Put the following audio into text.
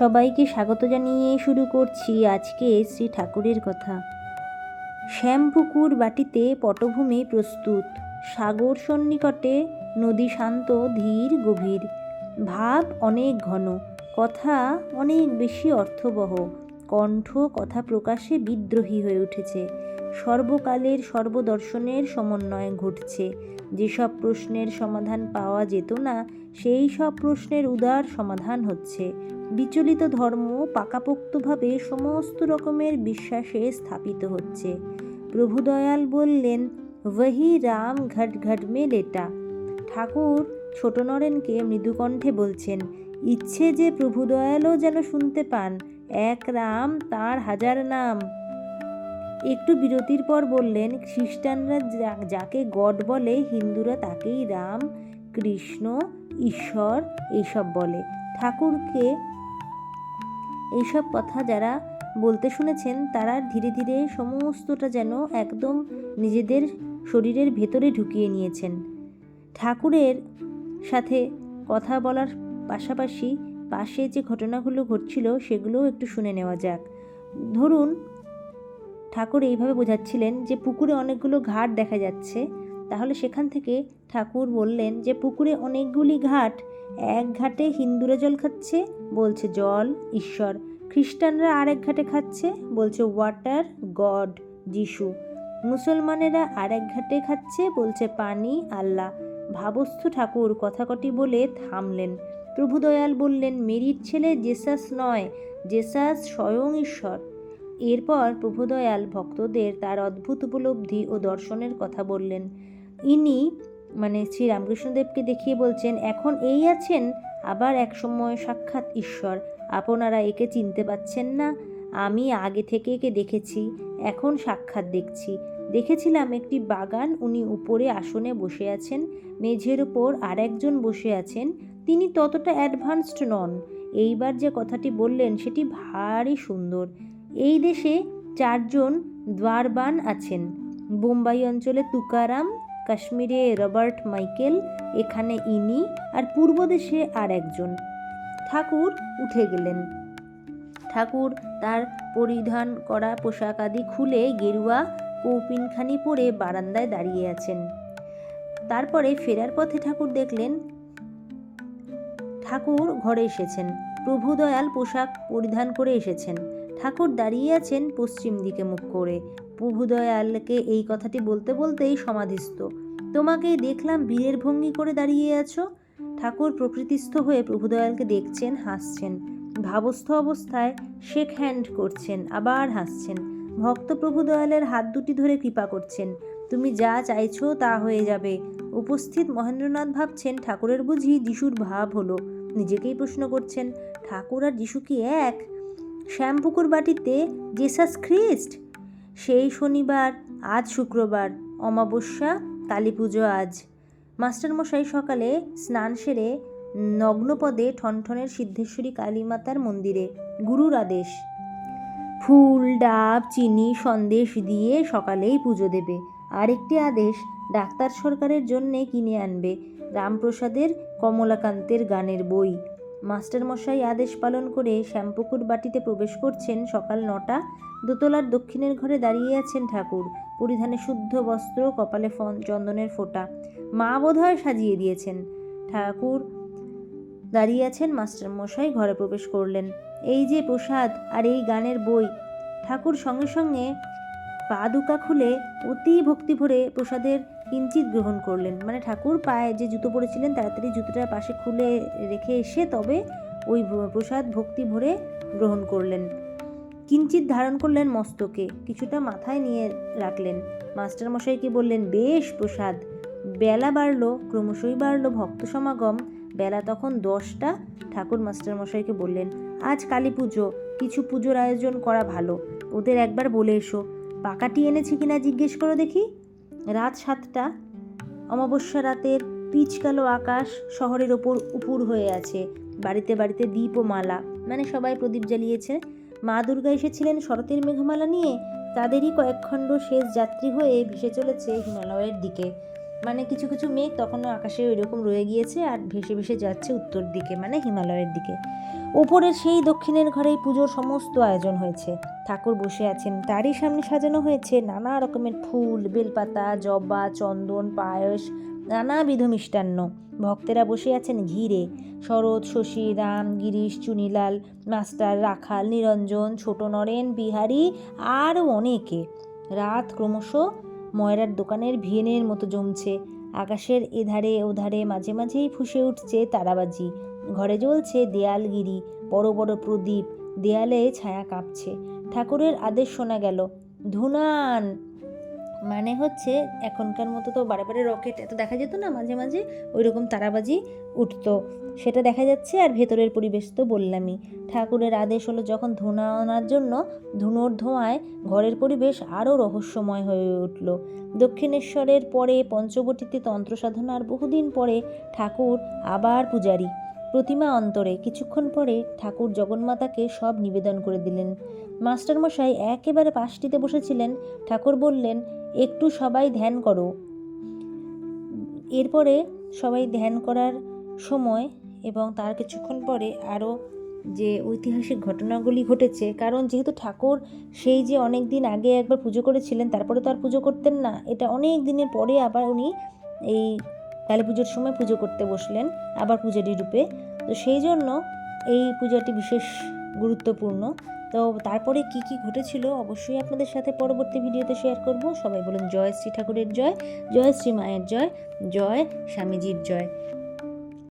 সবাইকে স্বাগত জানিয়ে শুরু করছি আজকে শ্রী ঠাকুরের কথা। শ্যামপুকুর বাটিতে পটভূমি প্রস্তুত। সাগর সন্নিকটে নদী শান্ত, ধীর, গভীর। ভাব অনেক ঘন, কথা অনেক বেশি অর্থবহ। কণ্ঠ কথা প্রকাশে বিদ্রোহী হয়ে উঠেছে। সর্বকালের সর্বদর্শনের সমন্বয় ঘটছে। যেসব প্রশ্নের সমাধান পাওয়া যেত না, সেই সব প্রশ্নের উদার সমাধান হচ্ছে। বিচলিত ধর্ম পাকাপোক্তভাবে সমস্ত রকমের বিশ্বাসে স্থাপিত হচ্ছে। প্রভুদয়াল বললেন वही রাম ঘট ঘট মে লেটা। ঠাকুর ছোট নরেনকে মৃদুকণ্ঠে বলছেন, ইচ্ছে যে প্রভুদয়ালও যেন শুনতে পান, এক রাম তার হাজার নাম। একটু বিরতির পর বললেন, খ্রিস্টানরা যাকে গড বলে, হিন্দুরা তাকেই রাম, কৃষ্ণ, ঈশ্বর এইসব বলে। ঠাকুরকে এইসব কথা যারা বলতে শুনেছেন, তারা ধীরে ধীরে সমস্তটা যেন একদম নিজেদের শরীরের ভেতরে ঢুকিয়ে নিয়েছেন। ঠাকুরের সাথে কথা বলার পাশাপাশি পাশে যে ঘটনাগুলো ঘটছিল, সেগুলোও একটু শুনে নেওয়া যাক। ধরুন ঠাকুর এইভাবে বোঝাচ্ছিলেন যে পুকুরে অনেকগুলো ঘাট দেখা যাচ্ছে। তাহলে সেখান থেকে ঠাকুর বললেন যে পুকুরে অনেকগুলি ঘাট, এক ঘাটে হিন্দুরা জল খাচ্ছে, বলছে জল, ঈশ্বর। খ্রিস্টানরা আরেক ঘাটে খাচ্ছে, বলছে ওয়াটার গড, যিশু। মুসলমানেরা আরেক ঘাটে খাচ্ছে, বলছে পানি, আল্লাহ। ভাবস্থ ঠাকুর কথাকটি বলে থামলেন। প্রভুদয়াল বললেন, মেরির ছেলে জেসাস নয়, জেসাস স্বয়ং ঈশ্বর। এরপর প্রভুদয়াল ভক্তদের তার অদ্ভুত উপলব্ধি ও দর্শনের কথা বললেন। ইনি মানে শ্রী রামকৃষ্ণদেবকে দেখিয়ে বলছেন, এখন এই আছেন, আবার এক সময় সাক্ষাৎ ঈশ্বর। আপনারা একে চিনতে পাচ্ছেন না। আমি আগে থেকে একে দেখেছি, এখন সাক্ষাৎ দেখছি। দেখেছিলাম একটি বাগান, উনি উপরে আসনে বসে আছেন, মেঝের ওপর আরেকজন বসে আছেন। তিনি ততটা অ্যাডভান্সড নন। এইবার যে কথাটি বললেন, সেটি ভারী সুন্দর। এই দেশে চারজন দ্বারবান আছেন। বোম্বাই অঞ্চলে তুকারাম, কাশ্মীরে রবার্ট মাইকেল, এখানে ইনি আর পূর্ব দেশে আর একজন। ঠাকুর উঠে গেলেন। ঠাকুর তার পরিধান করা পোশাক আদি খুলে গেরুয়া, কৌপিনখানি পরে বারান্দায় দাঁড়িয়ে আছেন। তারপরে ফেরার পথে ঠাকুর দেখলেন, ঠাকুর ঘরে এসেছেন। প্রভুদয়াল পোশাক পরিধান করে এসেছেন। ঠাকুর দাঁড়িয়ে আছেন পশ্চিম দিকে মুখ করে। প্রভুদয়ালকে এই কথাটি বলতে বলতেই সমাধিস্থ। তোমাকে দেখলাম বীরের ভঙ্গি করে দাঁড়িয়ে আছো? ঠাকুর প্রকৃতিস্থ হয়ে প্রভুদয়ালকে দেখছেন, হাসছেন। ভাবস্থ অবস্থায় শেক হ্যান্ড করছেন, আবার হাসছেন। ভক্ত প্রভুদয়ালের হাত দুটি ধরে কৃপা করছেন। তুমি যা চাইছো তা হয়ে যাবে। উপস্থিত মহেন্দ্রনাথ ভাবছেন, ঠাকুরের বুঝি যিশুর ভাব হলো। নিজেকেই প্রশ্ন করছেন, ঠাকুর আর যিশু কি এক? শ্যামপুকুর বাটিতে জেসাস খ্রিস্ট? সেই শনিবার, আজ শুক্রবার, অমাবস্যা, কালী পুজো আজ। মাস্টারমশাই সকালে স্নান সেরে নগ্নপদে ঠনঠনের সিদ্ধেশ্বরী কালীমাতার মন্দিরে গুরুর আদেশ। ফুল, ডাব, চিনি, সন্দেশ দিয়ে সকালেই পুজো দেবে। আরেকটি আদেশ, ডাক্তার সরকারের জন্যে কিনে আনবে। রামপ্রসাদের কমলাকান্তের গানের বই। মাস্টারমশাই আদেশ পালন করে শ্যামপুকুর বাটিতে প্রবেশ করছেন সকাল নটা। দোতলার দক্ষিণের ঘরে দাঁড়িয়ে আছেন ঠাকুর। পরিধানে শুদ্ধ বস্ত্র, কপালে ফন, চন্দনের ফোঁটা। মা বোধহয় সাজিয়ে দিয়েছেন। ঠাকুর দাঁড়িয়ে আছেন মাস্টারমশাই ঘরে প্রবেশ করলেন। এই যে প্রসাদ আর এই গানের বই। ঠাকুর সঙ্গে সঙ্গে পা দুকা খুলে অতি ভক্তি ভরে প্রসাদের কিঞ্চিত গ্রহণ করলেন। মানে ঠাকুর পায়ে যে জুতো পরেছিলেন, তাড়াতাড়ি জুতোটা পাশে খুলে রেখে এসে তবে ওই প্রসাদ ভক্তি ভরে গ্রহণ করলেন। কিঞ্চিত ধারণ করলেন মস্তকে, কিছুটা মাথায় নিয়ে রাখলেন। মাস্টারমশাইকে বললেন, বেশ প্রসাদ, বেলা বাড়লো, ক্রমশই বাড়লো ভক্ত সমাগম। বেলা তখন দশটা। ঠাকুর মাস্টারমশাইকে বললেন, আজ কালী পুজো, কিছু পুজোর আয়োজন করা ভালো। ওদের একবার বলে এসো। পাকাটি এনেছে কিনা জিজ্ঞেস করো দেখি। রাত সাতটা, অমাবস্যা রাতের পিচকালো আকাশ শহরের ওপর উপুর হয়ে আছে। বাড়িতে বাড়িতে দীপ ও মালা মানে সবাই প্রদীপ জ্বালিয়েছে। মা দুর্গা এসেছিলেন শরতের মেঘমালা নিয়ে। তাদেরই কয়েকখণ্ড শেষ যাত্রী হয়ে ভেসে চলেছে হিমালয়ের দিকে। মানে কিছু কিছু মেঘ তখনও আকাশে ওইরকম রয়ে গিয়েছে আর ভেসে ভেসে যাচ্ছে উত্তর দিকে মানে হিমালয়ের দিকে। ওপরের সেই দক্ষিণের ঘরেই পুজোর সমস্ত আয়োজন হয়েছে। ঠাকুর বসে আছেন, তারই সামনে সাজানো হয়েছে নানা রকমের ফুল, বেলপাতা, জবা, চন্দন, পায়েস, নানাবিধ মিষ্টান্ন। ভক্তেরা বসে আছেন ঘিরে। শরৎ, শশী, রাম, গিরিশ, চুনিলাল, মাস্টার, রাখাল, নিরঞ্জন, ছোট নরেন, বিহারী, আরও অনেকে। রাত ক্রমশ ময়রার দোকানের ভিয়েনের মতো জমছে। আকাশের এধারে ওধারে মাঝে মাঝেই ফুসে উঠছে তারাবাজি। ঘরে জ্বলছে দেয়ালগিরি, বড় বড় প্রদীপ, দেয়ালে ছায়া কাঁপছে। ঠাকুরের আদেশ শোনা গেল, ধুনান! মানে হচ্ছে এখনকার মতো তো বারে বারে রকেট এত দেখা যেত না মাঝে মাঝে ওই রকম তারাবাজি উঠতো। সেটা দেখা যাচ্ছে আর ভেতরের পরিবেশ তো বললামই। ঠাকুরের আদেশ হলো যখন ধুনা আনার জন্য ধুনোর ধোঁয়ায় ঘরের পরিবেশ আরও রহস্যময় হয়ে উঠল। দক্ষিণেশ্বরের পরে পঞ্চবটিতে তন্ত্র সাধনার বহুদিন পরে ঠাকুর আবার পূজারি। প্রতিমা অন্তরে কিছুক্ষণ পরে ঠাকুর জগন্মাতাকে সব নিবেদন করে দিলেন। মাস্টারমশাই একেবারে পাশটিতে বসেছিলেন। ঠাকুর বললেন, একটু সবাই ধ্যান করো। এরপরে সবাই ধ্যান করার সময় এবং তার কিছুক্ষণ পরে আরও যে ঐতিহাসিক ঘটনাগুলি ঘটেছে, কারণ যেহেতু ঠাকুর সেই যে অনেক দিন আগে একবার পুজো করেছিলেন, তারপরে তো আর পুজো করতেন না, এটা অনেক দিনের পরে আবার উনি এই কালী পুজোর সময় পুজো করতে বসলেন, আবার পূজারি রূপে। তো সেই জন্য এই পূজাটি বিশেষ গুরুত্বপূর্ণ। তো তারপরে কি কি ঘটেছিল অবশ্যই আপনাদের সাথে পরবর্তী ভিডিওতে শেয়ার করব। সবাই বলুন জয় শ্রী ঠাকুরের জয় জয় শ্রী মায়ের জয় জয় স্বামীজির জয়।